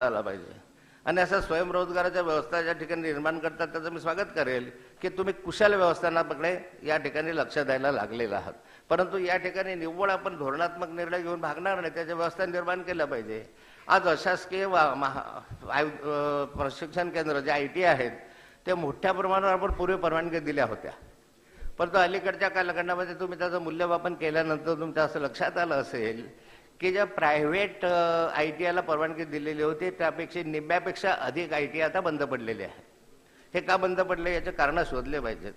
आला पाहिजे. आणि असं स्वयंरोजगाराच्या व्यवस्था ज्या ठिकाणी निर्माण करतात त्याचं मी स्वागत करेल की तुम्ही कुशल व्यवस्थापनाकडे या ठिकाणी लक्ष द्यायला लागलेलं आहात. परंतु या ठिकाणी निव्वळ आपण धोरणात्मक निर्णय घेऊन भागणार नाही त्याच्या व्यवस्था निर्माण केल्या पाहिजे. आज अशासकीय वा- महा आयु- प्रशिक्षण केंद्र जे आय टी आहेत ते मोठ्या प्रमाणावर आपण पूर्वी परवानगी दिल्या होत्या. परंतु अलीकडच्या कालखंडामध्ये तुम्ही त्याचं मूल्यमापन केल्यानंतर तुमच्या असं लक्षात आलं असेल की ज्या प्रायव्हेट आय टी आयला परवानगी दिलेली होती त्यापेक्षा निम्म्यापेक्षा अधिक आय टी आता बंद पडलेले आहे हे का बंद पडले? याचे कारणं शोधले पाहिजेत.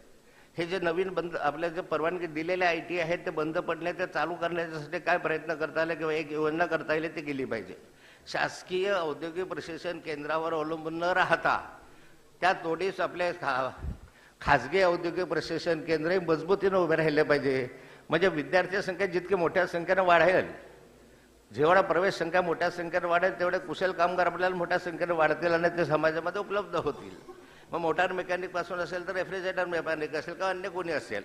हे जे नवीन बंद आपल्या जे परवानगी दिलेले आय टी आहेत ते बंद पडले ते चालू करण्यासाठी काय प्रयत्न करता आले किंवा एक योजना करता येईल ती केली पाहिजे. शासकीय औद्योगिक प्रशिक्षण केंद्रावर अवलंबून न राहता त्या तोडीस आपल्या खा खाजगी औद्योगिक प्रशिक्षण केंद्रही मजबूतीनं उभे राहिले पाहिजे. म्हणजे विद्यार्थी संख्या जितकी मोठ्या संख्येनं वाढेल जेवढा प्रवेश संख्या मोठ्या संख्येने वाढेल तेवढे कुशल कामगार आपल्याला मोठ्या संख्येने वाढतील आणि ते समाजामध्ये उपलब्ध होतील. मग मोटार मेकॅनिकपासून असेल तर रेफ्रिजरेटर मेकॅनिक असेल किंवा अन्य कोणी असेल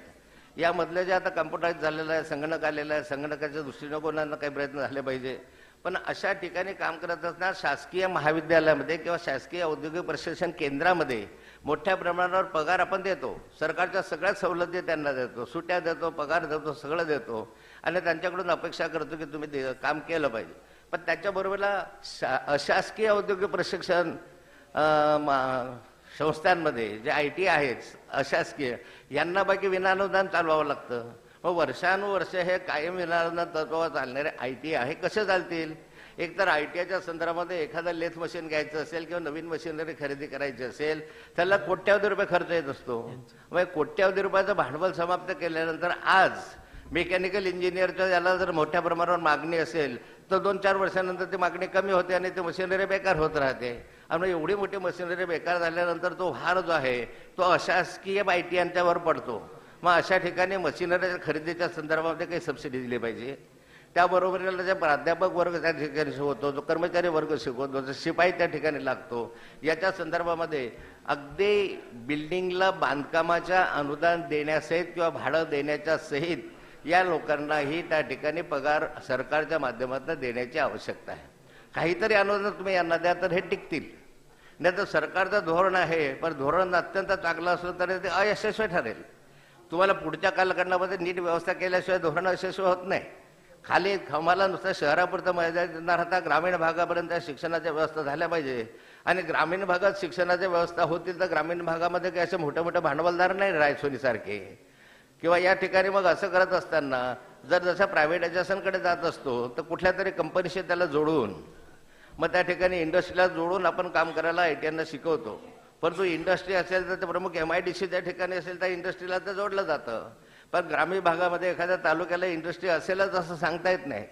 यामधले जे आता कम्प्युटराईज झालेलं आहे संगणक आलेलं आहे संगणकाच्या दृष्टीनं कोणाला काही प्रयत्न झाले पाहिजे. पण अशा ठिकाणी काम करत असताना शासकीय महाविद्यालयामध्ये किंवा शासकीय औद्योगिक प्रशिक्षण केंद्रामध्ये मोठ्या प्रमाणावर पगार आपण देतो. सरकारच्या सगळ्या सवलती त्यांना देतो. सुट्ट्या देतो पगार देतो सगळं देतो. आणि त्यांच्याकडून अपेक्षा करतो की तुम्ही काम केलं पाहिजे. पण त्याच्याबरोबरला शा अशासकीय औद्योगिक प्रशिक्षण संस्थांमध्ये जे आय टी आहेत अशासकीय यांना बाकी विनानुदान चालवावं लागतं. मग वर्षानुवर्ष हे कायम विनानुदान तत्वावर चालणारे आय टी आहे कसे चालतील? एक तर आय टी आयच्या संदर्भामध्ये एखादं लेथ मशीन घ्यायचं असेल किंवा नवीन मशिनरी खरेदी करायची असेल त्याला कोट्यावधी रुपये खर्च येत असतो. मग कोट्यावधी रुपयाचं भांडवल समाप्त केल्यानंतर आज मेकॅनिकल इंजिनियरच्या याला जर मोठ्या प्रमाणावर मागणी असेल तर दोन चार वर्षानंतर ती मागणी कमी होते आणि ती मशिनरी बेकार होत राहते. आणि एवढी मोठी मशिनरी बेकार झाल्यानंतर तो भार जो आहे तो अशासकीय आय टी यांच्यावर पडतो. मग अशा ठिकाणी मशिनरीच्या खरेदीच्या संदर्भामध्ये काही सबसिडी दिली पाहिजे. त्याबरोबरीला जे प्राध्यापक वर्ग त्या ठिकाणी शिकवतो जो कर्मचारी वर्ग शिकवतो जो शिपाई त्या ठिकाणी लागतो याच्या संदर्भामध्ये अगदी बिल्डिंगला बांधकामाच्या अनुदान देण्यासहित किंवा भाडं देण्याच्या सहित या लोकांनाही त्या ठिकाणी पगार सरकारच्या माध्यमातून देण्याची आवश्यकता आहे. काहीतरी अनुदान तुम्ही यांना द्या तर हे टिकतील. नाही तर सरकारचं धोरण आहे पण धोरण अत्यंत चांगलं असलं तरी ते अयशस्वी ठरेल. तुम्हाला पुढच्या कालखंडामध्ये नीट व्यवस्था केल्याशिवाय धोरण यशस्वी होत नाही. खाली आम्हाला नुसतं शहरापुरतं मर्यादा देणार राहता ग्रामीण भागापर्यंत शिक्षणाच्या व्यवस्था झाल्या पाहिजे. आणि ग्रामीण भागात शिक्षणाच्या व्यवस्था होतील तर ग्रामीण भागामध्ये काही असे मोठे मोठे भांडवलदार नाही रायसोनीसारखे. किंवा या ठिकाणी मग असं करत असताना जर जसं प्रायव्हेटायझेशनकडे जात असतो तर कुठल्या तरी कंपनीशी त्याला जोडून मग त्या ठिकाणी इंडस्ट्रीला जोडून आपण काम करायला आय टी शिकवतो. परंतु इंडस्ट्री असेल तर ते प्रमुख एम आय डी सी त्या ठिकाणी असेल तर इंडस्ट्रीला तर जोडलं जातं. पण ग्रामीण भागामध्ये एखाद्या तालुक्याला इंडस्ट्री असेलच असं सांगता येत नाही.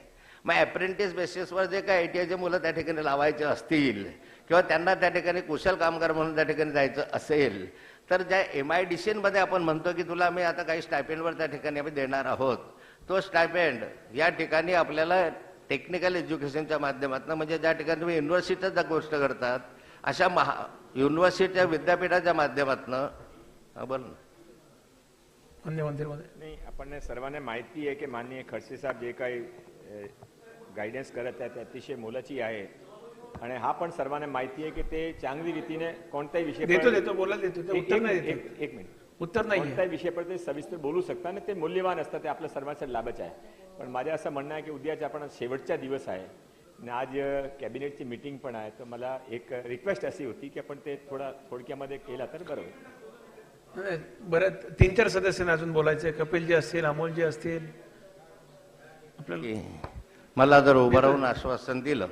मग अप्रेंटिस बेसिसवर जे काय आय टी आयचे मुलं त्या ठिकाणी लावायचे असतील किंवा त्यांना त्या ठिकाणी कुशल कामगार म्हणून त्या ठिकाणी जायचं असेल तर ज्या एम आय डी सीमध्ये आपण म्हणतो की तुला आम्ही आता काही स्टायपेंडवर त्या ठिकाणी आम्ही देणार आहोत तो स्टायपेंड या ठिकाणी आपल्याला टेक्निकल एज्युकेशनच्या माध्यमातून म्हणजे ज्या ठिकाणी तुम्ही युनिव्हर्सिटीचा गोष्ट करतात अशा महा युनिव्हर्सिटीच्या विद्यापीठाच्या माध्यमातून बोल ना. अन्य मंदिरमध्ये? नाही आपण सर्वांना माहिती आहे की माननीय खडसे साहेब जे काही गायडन्स करत आहेत ते अतिशय मोलाची आहे. आणि हा पण सर्वांना माहिती आहे की ते चांगली रीतीने कोणत्याही विषय देतो देतो बोलायला देतो ते एक- उत्तर नाही एक- देतो. एक एक मिनिट. उत्तर नाही कोणत्याही विषयावर ते सविस्तर बोलू शकतात आणि ते मूल्यवान असतात ते आपल्या सर्वांसाठी लाभच आहे. पण माझं असं म्हणणं आहे की उद्याचा आपण शेवटचा दिवस आहे आणि आज कॅबिनेटची मीटिंग पण आहे तर मला एक रिक्वेस्ट अशी होती की आपण ते थोडा थोडक्यामध्ये केला तर बरं होईल. बऱ्याच तीन चार सदस्यांना अजून बोलायचे कपिलजी असतील अमोलजी असतील. आपल्याला की मला जर उभं राहून आश्वासन दिलं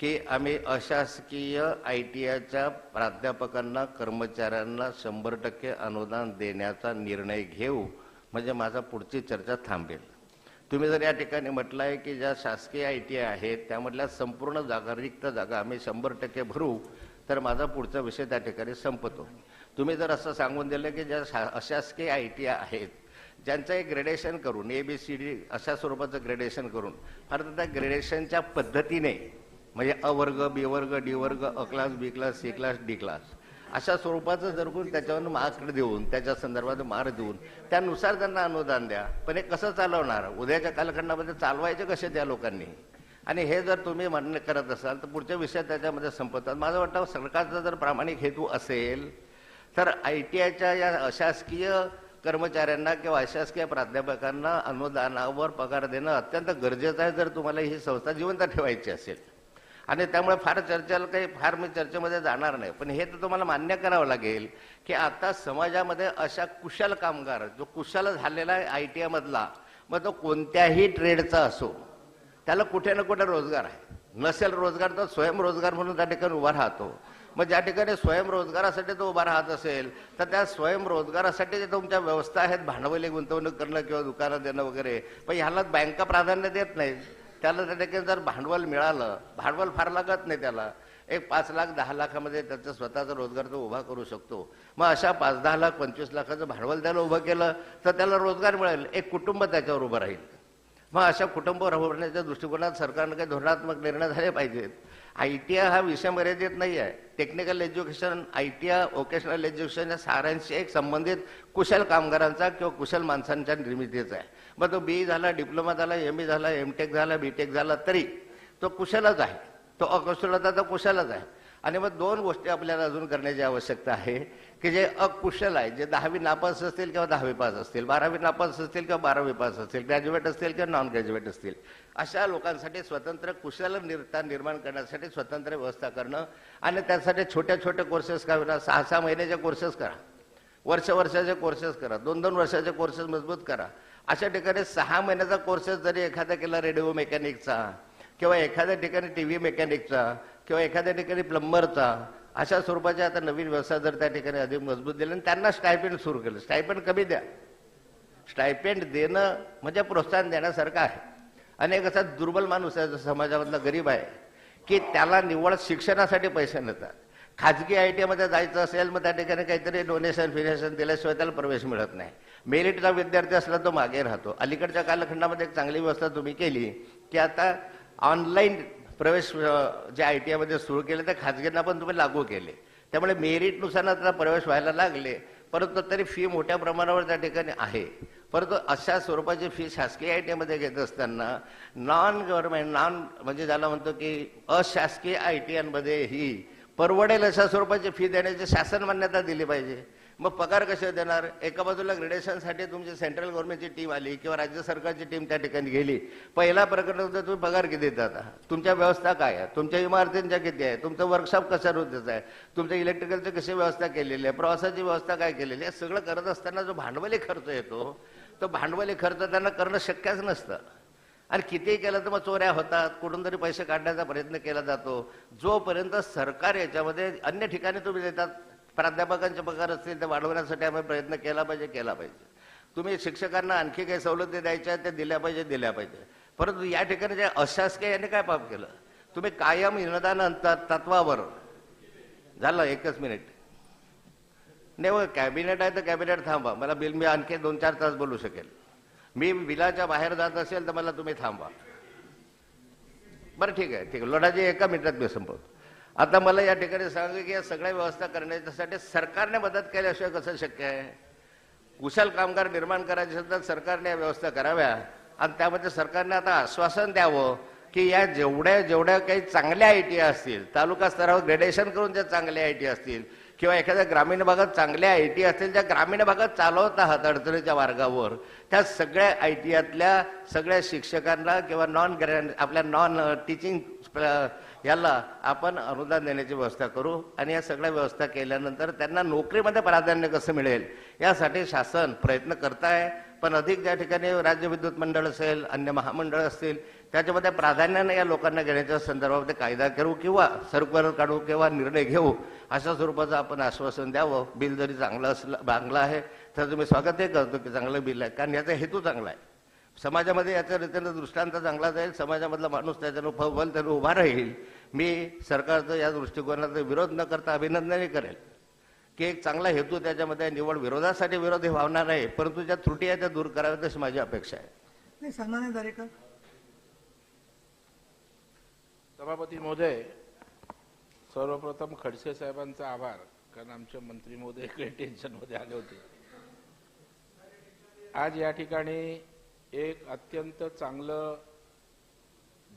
की आम्ही अशासकीय आय टी आयच्या प्राध्यापकांना कर्मचाऱ्यांना शंभर टक्के अनुदान देण्याचा निर्णय घेऊ म्हणजे माझा पुढची चर्चा थांबेल. तुम्ही जर या ठिकाणी म्हटलं आहे की ज्या शासकीय आय टी आय आहेत त्यामधल्या संपूर्ण जागा रिक्त जागा आम्ही शंभर टक्के भरू तर माझा पुढचा विषय त्या ठिकाणी संपतो. तुम्ही जर असं सांगून दिलं की ज्या शा अशासकीय आय टी आय आहेत ज्यांचं एक ग्रेडेशन करून ए बी सी डी अशा स्वरूपाचं ग्रेडेशन करून फार तर त्या ग्रेडेशनच्या पद्धतीने म्हणजे अ वर्ग बी वर्ग डी वर्ग अ class B class C class D class अशा स्वरूपाचं जर कोण त्याच्यावर मार्क देऊन त्याच्या संदर्भात मार्क देऊन त्यानुसार त्यांना अनुदान द्या. पण हे कसं चालवणार? उद्याच्या कालखंडामध्ये चालवायचे कसे त्या लोकांनी? आणि हे जर तुम्ही मान्य करत असाल तर पुढच्या विषयात त्याच्यामध्ये संपवतात माझं वाटतं सरकारचा जर प्रामाणिक हेतू असेल तर आय टी आयच्या या अशासकीय कर्मचाऱ्यांना किंवा अशासकीय प्राध्यापकांना अनुदानावर पगार देणं अत्यंत गरजेचं आहे जर तुम्हाला ही संस्था जिवंत ठेवायची असेल. आणि त्यामुळे फार चर्चेला काही फार मी चर्चेमध्ये जाणार नाही. पण हे तर तुम्हाला मान्य करावं लागेल की आता समाजामध्ये अशा कुशल कामगार जो कुशल झालेला आहे आय टी आयमधला मग तो कोणत्याही ट्रेडचा असो त्याला कुठे ना कुठे रोजगार आहे. नसेल रोजगार तर स्वयंरोजगार म्हणून त्या ठिकाणी उभा राहतो. मग ज्या ठिकाणी स्वयंरोजगारासाठी तो उभा राहत असेल तर त्या स्वयंरोजगारासाठी जे तुमच्या व्यवस्था आहेत भांडवली गुंतवणूक करणं किंवा दुकानं देणं वगैरे पण ह्याला बँका प्राधान्य देत नाहीत. त्याला त्या ठिकाणी जर भांडवल मिळालं भांडवल फार लागत नाही त्याला. एक पाच लाख दहा लाखामध्ये त्याचा स्वतःचा रोजगार तो उभा करू शकतो. मग अशा पाच दहा लाख पंचवीस लाखाचं भांडवल त्याला उभं केलं तर त्याला रोजगार मिळेल. एक कुटुंब त्याच्यावर उभं राहील. मग अशा कुटुंब राबवण्याच्या दृष्टिकोनात सरकारनं काही धोरणात्मक निर्णय झाले पाहिजेत. आय टी आय हा विषय मर्यादित नाही आहे. Technical education I T I vocational education या साऱ्यांशी एक संबंधित कुशल कामगारांचा किंवा कुशल माणसांच्या निर्मितीचा आहे. मग तो बी झाला डिप्लोमा झाला एम ई झाला एम टेक झाला बी टेक झाला तरी तो कुशलच आहे. तो अकुशलता तर कुशलच आहे. आणि मग दोन गोष्टी आपल्याला अजून करण्याची आवश्यकता आहे की जे अकुशल आहे जे दहावी नापास असतील किंवा दहावी पास असतील बारावी नापास असतील किंवा बारावी पास असतील ग्रॅज्युएट असतील किंवा नॉन ग्रॅज्युएट असतील अशा लोकांसाठी स्वतंत्र कुशल निर्ता निर्माण करण्यासाठी स्वतंत्र व्यवस्था करणं आणि त्यासाठी छोट्या छोट्या कोर्सेस करा सहा सहा महिन्याचे कोर्सेस करा. वर्ष वर्षाचे कोर्सेस करा. दोन दोन वर्षाचे कोर्सेस मजबूत करा. अशा ठिकाणी सहा महिन्याचा कोर्सेस जरी एखादा केला रेडिओ मेकॅनिकचा किंवा एखाद्या ठिकाणी टी व्ही मेकॅनिकचा किंवा एखाद्या ठिकाणी प्लंबरचा अशा स्वरूपाचे आता नवीन व्यवसाय जर त्या ठिकाणी अधिक मजबूत दिले आणि त्यांना स्टायपेंड सुरू केलं. स्टायपेंड कमी द्या. स्टायपेंड देणं म्हणजे प्रोत्साहन देण्यासारखं आहे. आणि एक असा दुर्बल माणूस आहे जो समाजामधला गरीब आहे की त्याला निव्वळ शिक्षणासाठी पैसे नसतात खाजगी आय टीमध्ये जायचं असेल मग त्या ठिकाणी काहीतरी डोनेशन फिनेशन दिल्याशिवाय त्याला प्रवेश मिळत नाही. मेरिटचा विद्यार्थी असला तो मागे राहतो. अलीकडच्या कालखंडामध्ये एक चांगली व्यवस्था तुम्ही केली की आता ऑनलाईन प्रवेश जे आय टी आयमध्ये सुरू केले ते खाजगींना पण तुम्ही लागू केले. त्यामुळे मेरिटनुसार आता प्रवेश व्हायला लागले परंतु तरी फी मोठ्या प्रमाणावर त्या ठिकाणी आहे. परंतु अशा स्वरूपाची फी शासकीय आय टी आयमध्ये घेत असताना नॉन गव्हर्नमेंट नॉन म्हणजे ज्याला म्हणतो की अशासकीय आय टी आयमध्ये ही परवडेल अशा स्वरूपाची फी देण्याची शासन मान्यता दिली पाहिजे. मग पगार कसे देणार? एका बाजूला ग्रेडेशनसाठी तुमची सेंट्रल गव्हर्नमेंटची टीम आली किंवा राज्य सरकारची टीम त्या ठिकाणी गेली. पहिला प्रकरण होतं तुम्ही पगार किती देता तुमच्या व्यवस्था काय आहे? तुमच्या इमारतींच्या किती आहे? तुमचं वर्कशॉप कशा रूपाचं आहे? तुमच्या इलेक्ट्रिकलची कशी व्यवस्था केलेली आहे? प्रवासाची व्यवस्था काय केलेली आहे? सगळं करत असताना जो भांडवली खर्च येतो तो भांडवली खर्च त्यांना करणं शक्यच नसतं. आणि कितीही केलं तर मग चोऱ्या होतात कुठून तरी पैसे काढण्याचा प्रयत्न केला जातो. जोपर्यंत सरकार याच्यामध्ये अन्य ठिकाणी तुम्ही देतात प्राध्यापकांचे पगार असतील ते वाढवण्यासाठी आम्ही प्रयत्न केला पाहिजे केला पाहिजे. तुम्ही शिक्षकांना आणखी काही सवलती द्यायच्या आहेत त्या दिल्या पाहिजे दिल्या पाहिजे. परंतु या ठिकाणी जे अशासकीय यांनी काय पाप केलं? तुम्ही कायम अनुदान अंतर तत्वावर. झालं एकच मिनिट. नाही कॅबिनेट आहे तर कॅबिनेट थांबा मला बिल मी आणखी दोन चार तास बोलू शकेल. मी बिलाच्या बाहेर जात असेल तर मला तुम्ही थांबा बरं ठीक आहे ठीक आहे. लोढाजी एका मिनिटात मी संपवतो. आता मला या ठिकाणी सांगा की या सगळ्या व्यवस्था करण्यासाठी सरकारने मदत केल्याशिवाय कसं शक्य आहे? कुशल कामगार निर्माण करायचे असेल तर सरकारने या व्यवस्था कराव्या. आणि त्यामध्ये सरकारने आता आश्वासन द्यावं की या जेवढ्या जेवढ्या काही चांगल्या आय टी असतील तालुका स्तरावर ग्रेडेशन करून ज्या चांगल्या आय टी असतील किंवा एखाद्या ग्रामीण भागात चांगल्या आय टी असतील ज्या ग्रामीण भागात चालवत आहात अडचणीच्या मार्गावर त्या सगळ्या आय टी सगळ्या शिक्षकांना किंवा नॉन ग्रॅ आपल्या नॉन टीचिंग याला आपण अनुदान देण्याची व्यवस्था करू आणि या सगळ्या व्यवस्था केल्यानंतर त्यांना नोकरीमध्ये प्राधान्य कसं मिळेल यासाठी शासन प्रयत्न करताय. पण अधिक ज्या ठिकाणी राज्य विद्युत मंडळ असेल अन्य महामंडळ असतील त्याच्यामध्ये प्राधान्यानं या लोकांना घेण्याच्या संदर्भामध्ये कायदा करू किंवा सरकार काढू किंवा निर्णय घेऊ अशा स्वरूपाचं आपण आश्वासन द्यावं. बिल जरी चांगलं असलं चांगलं आहे तर तुम्ही स्वागतही करतो की चांगलं बिल आहे कारण याचा हेतू चांगला आहे. समाजामध्ये याच्या रीतीनं दृष्टांत चांगला जाईल समाजामधला माणूस त्याच्यानं फल त्यानं उभा राहील. मी सरकारचं या दृष्टिकोनाचा विरोध न करता अभिनंदनही करेल. की एक चांगला हेतू त्याच्यामध्ये आहे. निवड विरोधासाठी विरोध हे भावना नाही परंतु ज्या त्रुटी आहेत त्या दूर कराव्यात अशी माझी अपेक्षा आहे. नाही सन्मान्य दरेकर. सभापती महोदय सर्वप्रथम खडसे साहेबांचा आभार कारण आमचे मंत्री महोदय काही टेन्शनमध्ये आले होते. आज या ठिकाणी एक अत्यंत चांगलं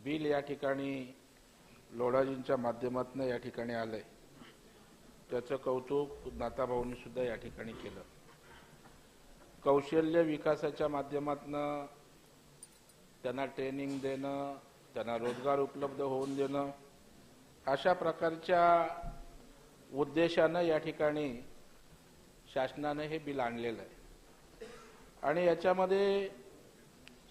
बिल या ठिकाणी लोढाजींच्या माध्यमातून या ठिकाणी आलंय. त्याचं कौतुक नाताभाऊंनी सुद्धा या ठिकाणी केलं. कौशल्य विकासाच्या माध्यमातून त्यांना ट्रेनिंग देणं त्यांना रोजगार उपलब्ध होऊन देणं अशा प्रकारच्या उद्देशानं या ठिकाणी शासनानं हे बिल आणलेलं आहे. आणि याच्यामध्ये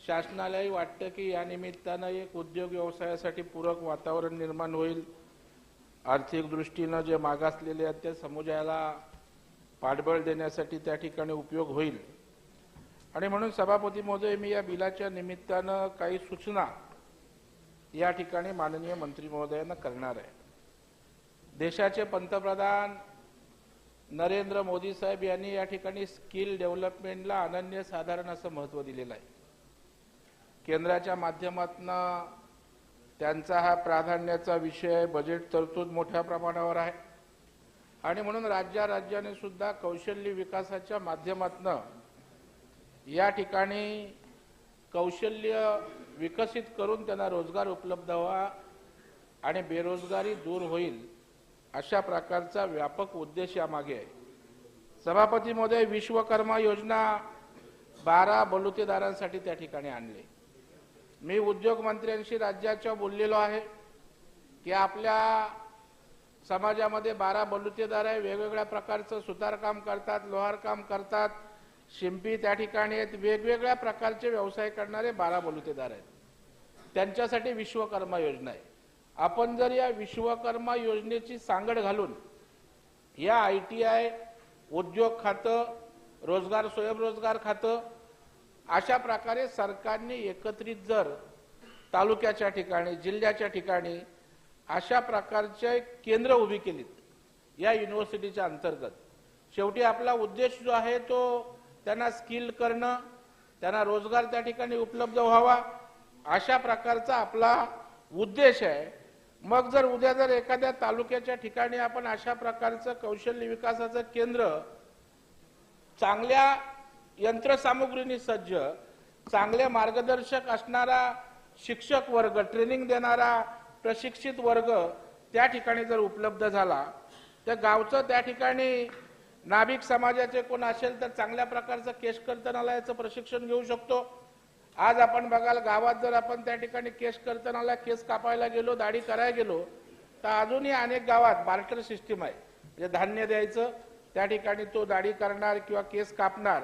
शासनालाही वाटतं की या निमित्तानं एक उद्योग व्यवसायासाठी पूरक वातावरण निर्माण होईल. आर्थिक दृष्टीनं जे मागासलेले आहेत त्या समुदायाला पाठबळ देण्यासाठी त्या ठिकाणी उपयोग होईल. आणि म्हणून सभापती महोदय मी या बिलाच्या निमित्तानं काही सूचना या ठिकाणी माननीय मंत्री महोदयांना करणार आहे. देशाचे पंतप्रधान नरेंद्र मोदी साहेब यांनी या ठिकाणी स्किल डेव्हलपमेंटला अनन्यसाधारण असं महत्त्व दिलेलं आहे. केंद्राच्या माध्यमातून त्यांचा हा प्राधान्याचा विषय बजेट तरतूद मोठ्या प्रमाणावर आहे. आणि म्हणून राज्या राज्याने सुद्धा कौशल्य विकासाच्या माध्यमातून या ठिकाणी कौशल्य विकसित करून त्यांना रोजगार उपलब्ध व्हावा आणि बेरोजगारी दूर होईल अशा प्रकारचा व्यापक उद्देश यामागे आहे. सभापती महोदय विश्वकर्मा योजना बारा बलुतेदारांसाठी त्या ठिकाणी आणली. मी उद्योगमंत्र्यांशी राज्याच्या बोललेलो आहे की आपल्या समाजामध्ये बारा बलुतेदार आहे वेगवेगळ्या प्रकारचं सुतारकाम करतात लोहारकाम करतात. शिंपी त्या ठिकाणी आहेत. वेगवेगळ्या प्रकारचे व्यवसाय करणारे बारा बलुतेदार आहेत. त्यांच्यासाठी विश्वकर्मा योजना आहे. आपण जर या विश्वकर्मा योजनेची सांगड घालून या आय टी आय उद्योग खातं रोजगार स्वयंरोजगार खातं अशा प्रकारे सरकारने एकत्रित जर तालुक्याच्या ठिकाणी जिल्ह्याच्या ठिकाणी अशा प्रकारचे केंद्र उभी केलीत या युनिव्हर्सिटीच्या अंतर्गत. शेवटी आपला उद्देश जो आहे तो त्यांना स्किल करणं त्यांना रोजगार त्या ठिकाणी उपलब्ध व्हावा अशा प्रकारचा आपला उद्देश आहे. मग जर उद्या जर एखाद्या तालुक्याच्या ठिकाणी आपण अशा प्रकारचं कौशल्य विकासाचं केंद्र चांगल्या यंत्रसामुग्रीने सज्ज चांगले मार्गदर्शक असणारा शिक्षक वर्ग ट्रेनिंग देणारा प्रशिक्षित वर्ग त्या ठिकाणी जर उपलब्ध झाला तर गावचं त्या ठिकाणी नाभिक समाजाचे कोण असेल तर चांगल्या प्रकारचं केश कर्तनालयाचं प्रशिक्षण घेऊ शकतो. आज आपण बघाल गावात जर आपण त्या ठिकाणी केस कर्तनाला केस कापायला गेलो दाढी करायला गेलो तर अजूनही अनेक गावात बार्टर सिस्टीम आहे. म्हणजे धान्य द्यायचं त्या ठिकाणी तो दाढी करणार किंवा केस कापणार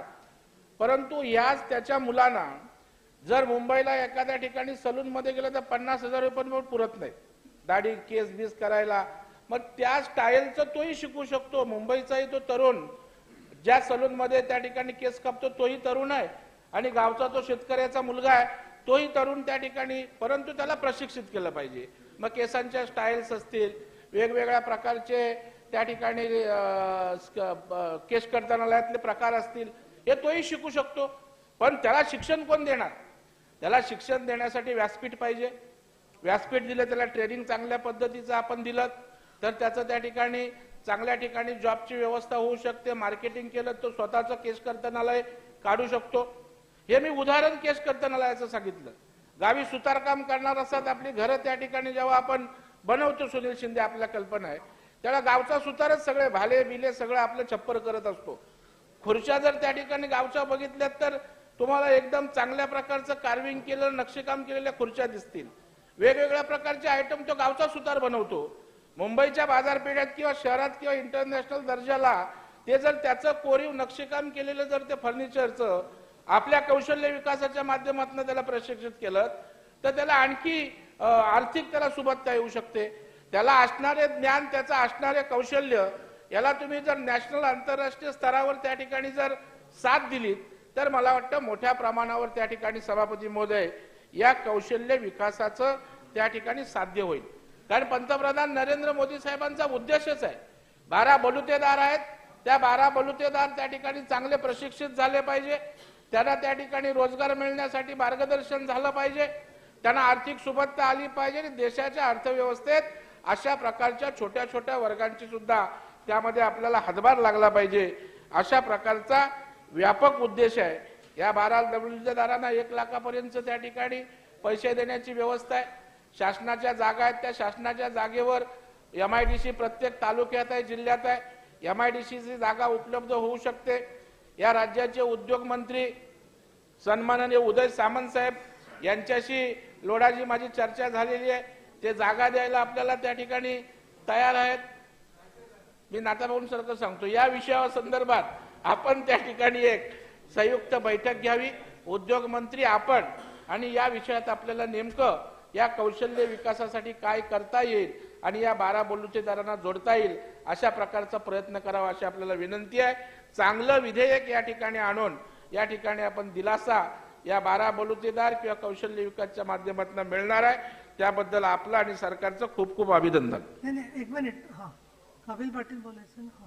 परंतु याच त्याच्या मुलांना जर मुंबईला एखाद्या ठिकाणी सलून मध्ये गेलं तर पन्नास हजार रुपये पण पुरत नाही. दाढी केस बीस करायला. मग त्या स्टाईलचं तोही शिकू शकतो. मुंबईचाही तो तरुण ज्या सलून मध्ये त्या ठिकाणी केस कापतो तोही तरुण आहे. आणि गावचा तो शेतकऱ्याचा मुलगा आहे तोही तरुण त्या ठिकाणी परंतु त्याला प्रशिक्षित केलं पाहिजे. मग केसांच्या स्टाईल्स असतील वेगवेगळ्या प्रकारचे त्या ठिकाणी केस केश कर्तनालयातले प्रकार असतील हे तोही शिकू शकतो. पण त्याला शिक्षण कोण देणार? त्याला शिक्षण देण्यासाठी व्यासपीठ पाहिजे. व्यासपीठ दिलं त्याला ट्रेनिंग चांगल्या पद्धतीचं आपण दिलं तर त्याचं त्या ठिकाणी चांगल्या ठिकाणी जॉबची व्यवस्था होऊ शकते. मार्केटिंग केलं तर स्वतःचं केस कर्तनालय काढू शकतो. हे मी उदाहरण केस कर्तनालयाचं सांगितलं. गावी सुतारकाम करणार असतात आपली घरं त्या ठिकाणी जेव्हा आपण बनवतो सुनील शिंदे आपल्या कल्पना आहे. त्याला गावचा सुतारच सगळे भाले बिले सगळं आपलं छप्पर करत असतो. खुर्च्या जर त्या ठिकाणी गावच्या बघितल्यात तर तुम्हाला एकदम चांगल्या प्रकारचं कार्विंग केलं नक्षीकाम केलेल्या खुर्च्या दिसतील. वेगवेगळ्या प्रकारचे आयटम तो गावचा सुतार बनवतो. मुंबईच्या बाजारपेठेत किंवा शहरात किंवा इंटरनॅशनल दर्जाला ते जर त्याचं कोरीव नक्षीकाम केलेलं जर ते फर्निचरचं आपल्या कौशल्य विकासाच्या माध्यमातून त्याला प्रशिक्षित केलं तर त्याला आणखी आर्थिक त्याला सुबत्ता येऊ शकते. त्याला असणारे ज्ञान त्याचं असणारे कौशल्य याला तुम्ही जर नॅशनल आंतरराष्ट्रीय स्तरावर त्या ठिकाणी जर साथ दिलीत तर मला वाटतं मोठ्या प्रमाणावर त्या ठिकाणी सभापती महोदय या कौशल्य विकासाचं त्या ठिकाणी साध्य होईल. कारण पंतप्रधान नरेंद्र मोदी साहेबांचा उद्देशच आहे. बारा बलुतेदार आहेत. त्या बारा बलुतेदार त्या ठिकाणी चांगले प्रशिक्षित झाले पाहिजे. त्यांना त्या ठिकाणी रोजगार मिळण्यासाठी मार्गदर्शन झालं पाहिजे. त्यांना आर्थिक सुबत्ता आली पाहिजे आणि देशाच्या अर्थव्यवस्थेत अशा प्रकारच्या छोट्या छोट्या वर्गांची सुद्धा त्यामध्ये आपल्याला हातभार लागला पाहिजे. अशा प्रकारचा व्यापक उद्देश आहे. या बारा दबलुतेदारांना एक लाखापर्यंत त्या ठिकाणी पैसे देण्याची व्यवस्था आहे. शासनाच्या जागा आहेत. त्या शासनाच्या जागेवर एम आय डी सी प्रत्येक तालुक्यात आहे जिल्ह्यात आहे. एम आय डी सीची जागा उपलब्ध होऊ शकते. या राज्याचे उद्योग मंत्री सन्माननीय उदय सामंत साहेब यांच्याशी लोढाजी माझी चर्चा झालेली आहे. ते जागा द्यायला आपल्याला त्या ठिकाणी तयार आहेत. मी नाताभाऊन सरकार सांगतो या विषया संदर्भात आपण त्या ठिकाणी एक संयुक्त बैठक घ्यावी उद्योग मंत्री आपण आणि या विषयात आपल्याला नेमकं या कौशल्य विकासासाठी काय करता येईल आणि या बारा बलुतेदारांना जोडता येईल अशा प्रकारचा प्रयत्न करावा अशी आपल्याला विनंती आहे. चांगलं विधेयक या ठिकाणी आणून या ठिकाणी आपण दिलासा या बारा बलुतेदार किंवा कौशल्य विकासच्या माध्यमातून मिळणार आहे. त्याबद्दल आपलं आणि सरकारचं खूप खूप अभिनंदन. एक मिनिट हा. कपिल पाटील बोलायचं ना? हा.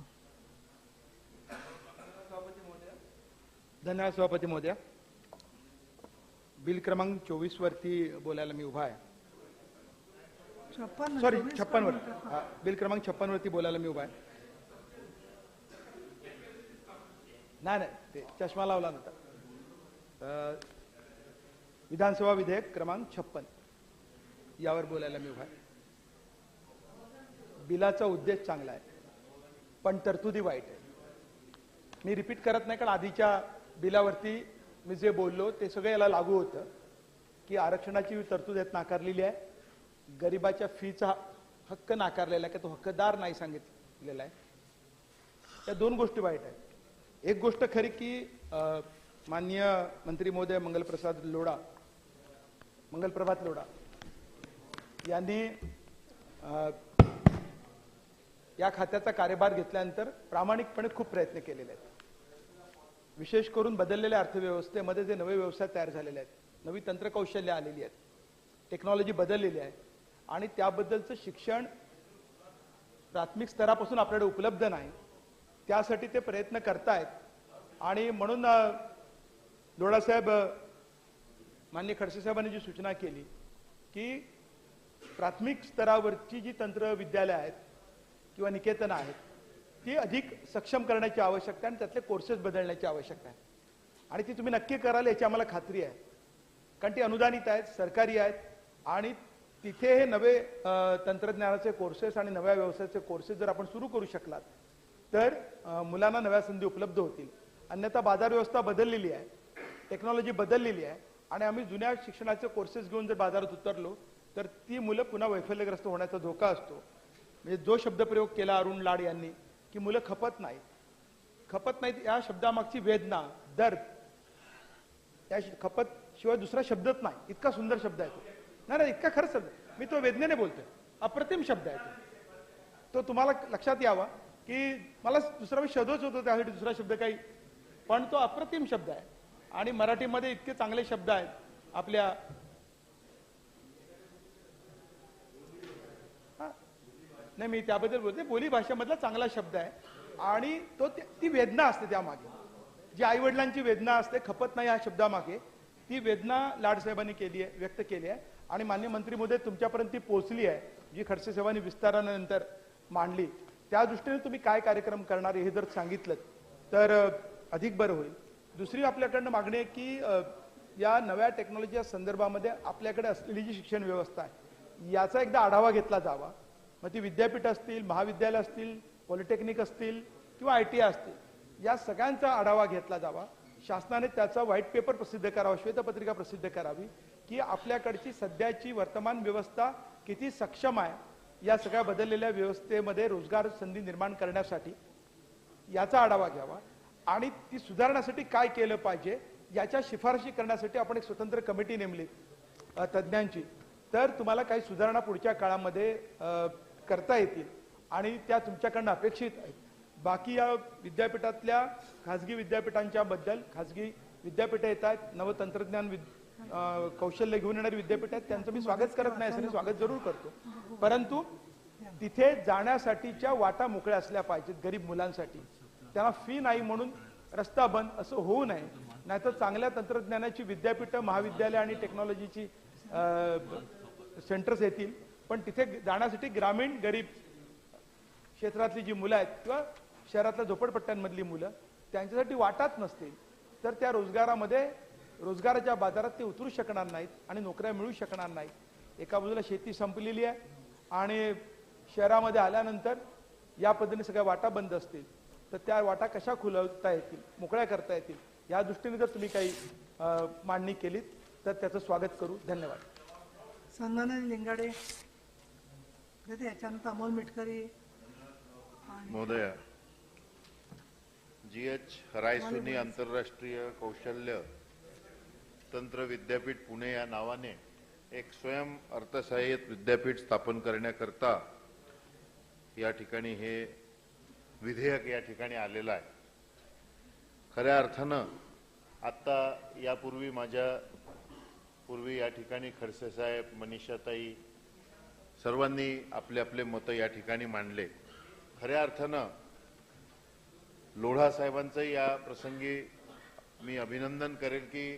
धन्यवाद सभापती महोदया. बिल क्रमांक चोवीस वरती बोलायला मी उभा आहे. सॉरी छप्पन वर. बिल क्रमांक छप्पन वरती बोलायला मी उभा आहे. नाही नाही ते चष्मा लावला नव्हता. विधानसभा विधेयक क्रमांक छप्पन. यावर बोलायला मी उभा आहे. बिलाचा उद्देश चांगला आहे. पण तरतुदी वाईट आहे. मी रिपीट करत नाही कारण आधीच्या बिलावरती मी जे बोललो ते सगळं याला लागू होतं की आरक्षणाची तरतूद यात नाकारलेली आहे. गरिबाच्या फीचा हक्क नाकारलेला आहे की तो हक्कदार नाही सांगितलेला आहे. त्या दोन गोष्टी वाईट आहेत. एक गोष्ट खरी की माननीय मंत्री महोदय मंगलप्रसाद लोढा मंगलप्रभात लोढा यांनी या खात्याचा कार्यभार घेतल्यानंतर प्रामाणिकपणे खूप प्रयत्न केलेले आहेत. विशेष करून बदललेल्या अर्थव्यवस्थेमध्ये जे नवे व्यवसाय तयार झालेले आहेत नवी तंत्रकौशल्य आलेली आहेत टेक्नॉलॉजी बदललेली आहे आणि त्याबद्दलचं शिक्षण प्राथमिक स्तरापासून आपल्याकडे उपलब्ध नाही त्यासाठी ते प्रयत्न करतायत. आणि म्हणून लोडासाहेब मान्य खडसे साहेबांनी जी सूचना केली की प्राथमिक स्तरावरची जी तंत्र विद्यालय आहेत किंवा निकेतन आहेत ती अधिक सक्षम करण्याची आवश्यकता आणि त्यातले कोर्सेस बदलण्याची आवश्यकता आहे. आणि ती तुम्ही नक्की कराल याची आम्हाला खात्री आहे. कारण ती अनुदानित आहेत सरकारी आहेत आणि तिथे हे नवे तंत्रज्ञानाचे कोर्सेस आणि नव्या व्यवसायाचे कोर्सेस जर आपण सुरू करू शकलात तर मुलांना नव्या संधी उपलब्ध होतील. अन्यथा बाजार व्यवस्था बदललेली आहे टेक्नॉलॉजी बदललेली आहे आणि आम्ही जुन्या शिक्षणाचे कोर्सेस घेऊन जर बाजारात उतरलो तर ती मुलं पुन्हा वैफल्यग्रस्त होण्याचा धोका असतो. म्हणजे जो शब्दप्रयोग केला अरुण लाड यांनी की मुलं खपत नाहीत. खपत नाहीत या शब्दामागची वेदना दर्द या खपत शिवाय दुसरा शब्दच नाही. इतका सुंदर शब्द आहे तो. नाही इतका खरंच शब्द. मी तो वेदनेने बोलतोय. अप्रतिम शब्द आहे तो. तो तुम्हाला लक्षात यावा की मला दुसरा मी शोधच होतो त्यासाठी दुसरा शब्द काही. पण तो अप्रतिम शब्द आहे. आणि मराठीमध्ये इतके चांगले शब्द आहेत. आपल्या नाही मी त्याबद्दल बोलते बोली भाषेमधला चांगला शब्द आहे. आणि तो ती वेदना असते त्यामागे. जी आई वडिलांची वेदना असते खपत नाही या शब्दामागे. ती वेदना लाडसाहेबांनी केली आहे व्यक्त केली आहे. आणि मान्य मंत्री मोदी तुमच्यापर्यंत ती पोहोचली आहे जी खडसे साहेबांनी विस्तारानंतर मांडली. त्या दृष्टीने तुम्ही काय कार्यक्रम करणार हे जर सांगितलं तर अधिक बरं होईल. दुसरी आपल्याकडनं मागणी आहे की या नव्या टेक्नॉलॉजीच्या संदर्भामध्ये आपल्याकडे असलेली जी शिक्षण व्यवस्था आहे याचा एकदा आढावा घेतला जावा. मग ती विद्यापीठ असतील महाविद्यालय असतील पॉलिटेक्निक असतील किंवा आय टी आय असतील या सगळ्यांचा आढावा घेतला जावा. शासनाने त्याचा व्हाईट पेपर प्रसिद्ध करावा श्वेतपत्रिका प्रसिद्ध करावी की आपल्याकडची सध्याची वर्तमान व्यवस्था किती सक्षम आहे या सगळ्या बदललेल्या व्यवस्थेमध्ये रोजगार संधी निर्माण करण्यासाठी याचा आढावा घ्यावा. आणि ती सुधारण्यासाठी काय केलं पाहिजे याच्या शिफारशी करण्यासाठी आपण एक स्वतंत्र कमिटी नेमली तज्ज्ञांची. तर तुम्हाला काही सुधारणा पुढच्या काळामध्ये करता येतील आणि त्या तुमच्याकडनं अपेक्षित आहेत. बाकी या विद्यापीठातल्या खाजगी विद्यापीठांच्या बद्दल खाजगी विद्यापीठं येत आहेत नवतंत्रज्ञान विद कौशल्य घेऊन येणारी विद्यापीठ आहेत त्यांचं मी स्वागत करत नाही असं स्वागत जरूर करतो. परंतु तिथे जाण्यासाठीच्या वाटा मोकळ्या असल्या पाहिजेत गरीब मुलांसाठी. त्यांना फी नाही म्हणून रस्ता बंद असं होऊ नये. नाहीतर चांगल्या तंत्रज्ञानाची विद्यापीठं महाविद्यालय आणि टेक्नॉलॉजीची सेंटर्स येतील पण तिथे जाण्यासाठी ग्रामीण गरीब क्षेत्रातली जी मुलं आहेत किंवा शहरातल्या झोपडपट्ट्यांमधली मुलं त्यांच्यासाठी वाटाच नसतील. तर त्या रोजगारामध्ये रोजगाराच्या बाजारात ते उतरू शकणार नाहीत आणि नोकऱ्या मिळू शकणार नाहीत. एका बाजूला शेती संपलेली आहे आणि शहरामध्ये आल्यानंतर या पद्धतीने सगळ्या वाटा बंद असतील. तर त्या वाटा कशा खुलवता येतील मोकळ्या करता येतील या दृष्टीने जर तुम्ही काही मांडणी केलीत तर त्याचं स्वागत करू. धन्यवाद. सन्माननीय लिंगाडे याच्यानंतर अमोल मिटकरी महोदय जी एच हरायसुनी आंतरराष्ट्रीय कौशल्य तंत्र विद्यापीठ पुणे या नावाने एक स्वयं अर्थसहाय्यित विद्यापीठ स्थापन करण्याकरता या ठिकाणी हे विधेयक या ठिकाणी आलेलं आहे. खऱ्या अर्थानं आत्ता यापूर्वी माझ्या पूर्वी या ठिकाणी खडसे साहेब मनीषाताई सर्वांनी आपले आपले मतं या ठिकाणी मांडले. खऱ्या अर्थानं लोढा साहेबांचं या प्रसंगी मी अभिनंदन करेन की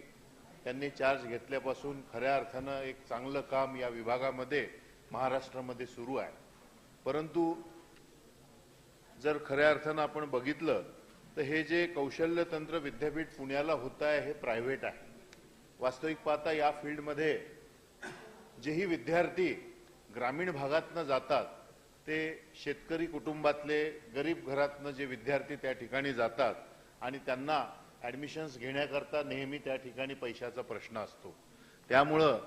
त्यांनी चार्ज घेतल्यापासून खऱ्या अर्थानं एक चांगलं काम या विभागामध्ये महाराष्ट्रामध्ये सुरू आहे. परंतु जर खऱ्या अर्थानं आपण बघितलं तर हे जे कौशल्य तंत्र विद्यापीठ पुण्याला होत आहे हे प्रायव्हेट आहे. वास्तविक पाहता या फील्डमध्ये जेही विद्यार्थी ग्रामीण भागातनं जातात ते शेतकरी कुटुंबातले गरीब घरातनं जे विद्यार्थी त्या ठिकाणी जातात आणि त्यांना ॲडमिशन्स घेण्याकरता नेहमी त्या ठिकाणी पैशाचा प्रश्न असतो. त्यामुळं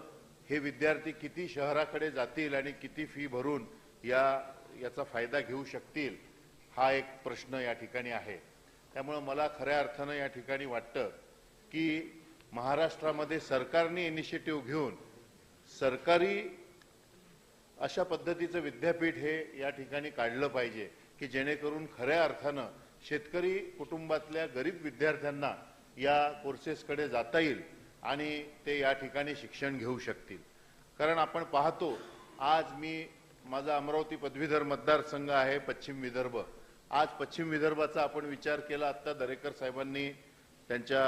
हे विद्यार्थी किती शहराकडे जातील आणि किती फी भरून या याचा फायदा घेऊ शकतील हा एक प्रश्न या ठिकाणी आहे. त्यामुळं मला खऱ्या अर्थानं या ठिकाणी वाटतं की महाराष्ट्रामध्ये सरकारने इनिशिएटिव्ह घेऊन सरकारी अशा पद्धतीचं विद्यापीठ हे या ठिकाणी काढलं पाहिजे की जेणेकरून खऱ्या अर्थानं शेतकरी कुटुंबातल्या गरीब विद्यार्थ्यांना या कोर्सेसकडे जाता येईल आणि ते या ठिकाणी शिक्षण घेऊ शकतील. कारण आपण पाहतो आज मी माझा अमरावती पदवीधर मतदारसंघ आहे पश्चिम विदर्भ. आज पश्चिम विदर्भाचा आपण विचार केला आत्ता दरेकर साहेबांनी त्यांच्या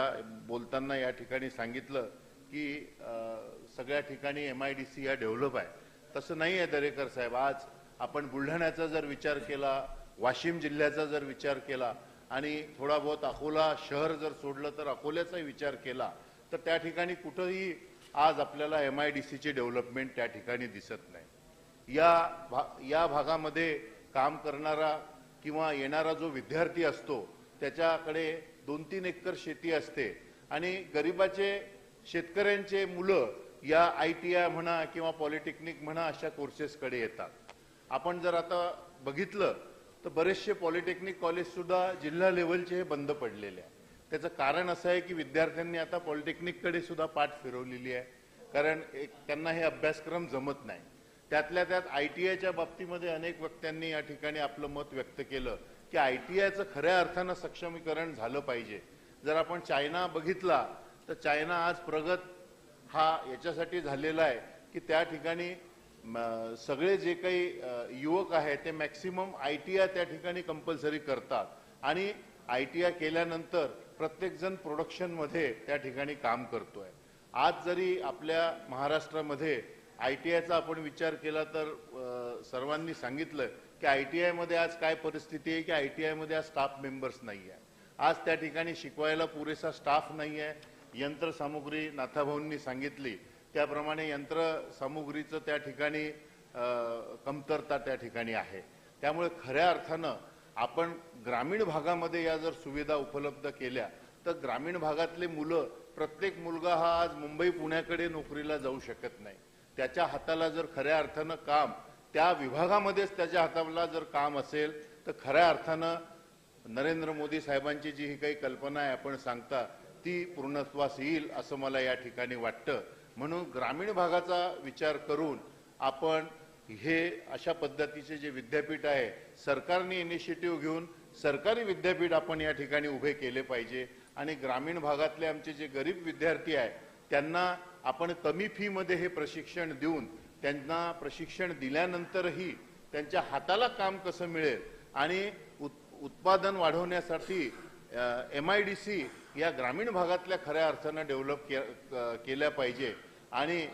बोलताना या ठिकाणी सांगितलं की सगळ्या ठिकाणी एम आय डी सी या डेव्हलप आहे. तसं नाही आहे दरेकर साहेब. आज आपण बुलढाण्याचा जर विचार केला वाशिम जिल्ह्याचा जर विचार केला आणि थोडा बहुत अकोला शहर जर सोडलं तर अकोल्याचाही विचार केला तर त्या ठिकाणी कुठंही आज आपल्याला एम आय डी सीची डेव्हलपमेंट त्या ठिकाणी दिसत नाही. या भा या भागामध्ये काम करणारा किंवा येणारा जो विद्यार्थी असतो त्याच्याकडे दोन तीन एकर शेती असते. आणि गरिबाचे शेतकऱ्यांचे मुलं या आय टी आय म्हणा किंवा पॉलिटेक्निक म्हणा अशा कोर्सेसकडे येतात. आपण जर आता बघितलं तर बरेचसे पॉलिटेक्निक कॉलेज सुद्धा जिल्हा लेवलचे हे बंद पडलेले आहे त्याचं कारण असं आहे की विद्यार्थ्यांनी आता पॉलिटेक्निककडे सुद्धा पाठ फिरवलेली आहे. कारण त्यांना हे अभ्यासक्रम जमत नाही. त्यातल्या त्यात आय टी आयच्या बाबतीमध्ये अनेक वक्त्यांनी या ठिकाणी आपलं मत व्यक्त केलं. की आय टी आयचं खऱ्या अर्थानं सक्षमीकरण झालं पाहिजे. जर आपण चायना बघितला तर चायना आज प्रगत हा याच्यासाठी झालेला आहे की त्या ठिकाणी सगळे जे काही युवक आहेत ते मॅक्सिमम आय टी आय त्या ठिकाणी कंपल्सरी करतात. आणि आय टी आय केल्यानंतर प्रत्येकजण प्रोडक्शनमध्ये त्या ठिकाणी काम करतोय. आज जरी आपल्या महाराष्ट्रामध्ये आय टी आयचा आपण विचार केला तर सर्वांनी सांगितलं की आय टी आयमध्ये आज काय परिस्थिती आहे की आय टी आयमध्ये आज स्टाफ मेंबर्स नाही आहे आज त्या ठिकाणी शिकवायला पुरेसा स्टाफ नाही आहे यंत्रसामुग्री नाथाभाऊंनी सांगितली. त्याप्रमाणे यंत्रसामुग्रीचं त्या ठिकाणी कमतरता त्या ठिकाणी आहे. त्यामुळे खऱ्या अर्थानं आपण ग्रामीण भागामध्ये या जर सुविधा उपलब्ध केल्या तर ग्रामीण भागातले मुलं प्रत्येक मुलगा हा आज मुंबई पुण्याकडे नोकरीला जाऊ शकत नाही. त्याच्या हाताला जर खऱ्या अर्थानं काम त्या विभागामध्येच त्याच्या हाताला जर काम असेल तर खऱ्या अर्थानं नरेंद्र मोदी साहेबांची जी ही काही कल्पना आहे आपण सांगता ती पूर्णत्वास येईल असं मला या ठिकाणी वाटतं. म्हणून ग्रामीण भागाचा विचार करून आपण हे अशा पद्धतीचे जे विद्यापीठ आहे सरकारने इनिशिएटिव्ह घेऊन सरकारी विद्यापीठ आपण या ठिकाणी उभे केले पाहिजे. आणि ग्रामीण भागातले आमचे जे गरीब विद्यार्थी आहे त्यांना आपण कमी फीमध्ये हे प्रशिक्षण देऊन त्यांना प्रशिक्षण दिल्यानंतरही त्यांच्या हाताला काम कसं मिळेल आणि उत् उत्पादन वाढवण्यासाठी एम आय डी सी या ग्रामीण भागातल्या खऱ्या अर्थानं डेव्हलप केल्या पाहिजे आणि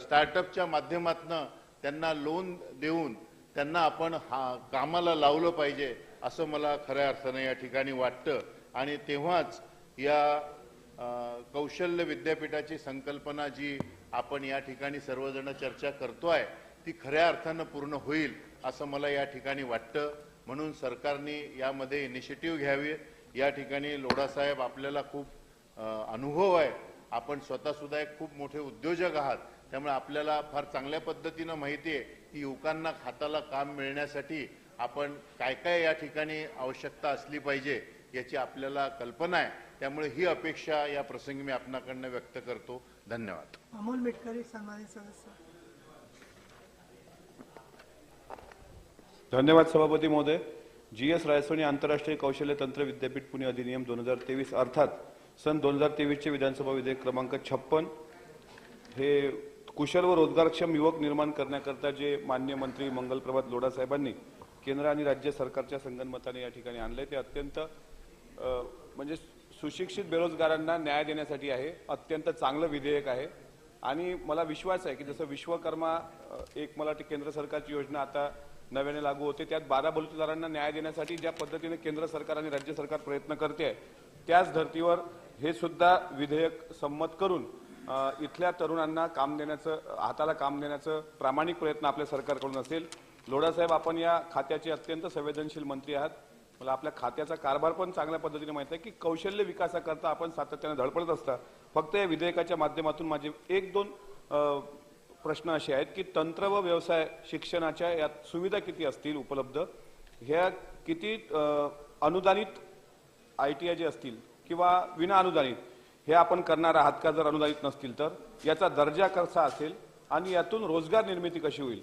स्टार्टअपच्या माध्यमातनं त्यांना लोन देऊन त्यांना आपण हा कामाला लावलं पाहिजे असं मला खऱ्या अर्थानं या ठिकाणी वाटतं. आणि तेव्हाच या कौशल्य विद्यापीठाची संकल्पना जी आपण या ठिकाणी सर्वजण चर्चा करतोय ती खऱ्या अर्थानं पूर्ण होईल असं मला या ठिकाणी वाटतं. म्हणून सरकारने यामध्ये इनिशिएटिव्ह घ्यावी. या ठिकाणी लोढासाहेब आपल्याला खूप अनुभव आहे. आपण स्वतःसुद्धा एक खूप मोठे उद्योजक आहात. त्यामुळे आपल्याला फार चांगल्या पद्धतीनं माहिती आहे की युवकांना हाताला काम मिळण्यासाठी आपण काय काय या ठिकाणी आवश्यकता असली पाहिजे. याची आपल्याला कल्पना आहे. त्यामुळे ही अपेक्षा या प्रसंगी मी आपणाकडनं व्यक्त करतो. धन्यवाद. अमोल मिटकरी सन्मानित सदस्य. धन्यवाद सभापती महोदय. जी एस रायसोनी आंतरराष्ट्रीय कौशल्य तंत्र विद्यापीठ पुणे अधिनियम दोन हजार तेवीस अर्थात सन दोन हजार तेवीसचे विधानसभा विधेयक क्रमांक छप्पन हे कुशल व रोजगारक्षम युवक निर्माण करण्याकरता जे मान्य मंत्री मंगलप्रभात लोढा साहेबांनी केंद्र आणि राज्य सरकारच्या संगनमताने या ठिकाणी आणलंय ते अत्यंत म्हणजे सुशिक्षित बेरोजगारांना न्याय देण्यासाठी आहे अत्यंत चांगलं विधेयक आहे. आणि मला विश्वास आहे की जसं विश्वकर्मा एक मला वाटते केंद्र सरकारची योजना आता नव्याने लागू होते त्यात बारा बलुतेदारांना न्याय देण्यासाठी ज्या पद्धतीने केंद्र सरकार आणि राज्य सरकार प्रयत्न करते आहे त्याच धर्तीवर हे सुद्धा विधेयक संमत करून इथल्या तरुणांना काम देण्याचं हाताला काम देण्याचं प्रामाणिक प्रयत्न आपल्या सरकारकडून असेल. लोढासाहेब आपण या खात्याचे अत्यंत संवेदनशील मंत्री आहात. मला आपल्या खात्याचा कारभार पण चांगल्या पद्धतीने माहीत आहे की कौशल्य विकासाकरता आपण सातत्याने धडपडत असता फक्त या विधेयकाच्या माध्यमातून माझे एक दोन प्रश्न असे आहेत की तंत्र व व्यवसाय शिक्षणाच्या यात सुविधा किती असतील उपलब्ध? ह्या किती अनुदानित आय टी आय जे असतील किंवा विना अनुदानित हे आपण करणार आहात का जर अनुदानित नसतील तर? याचा दर्जा कसा असेल? आणि यातून रोजगार निर्मिती कशी होईल?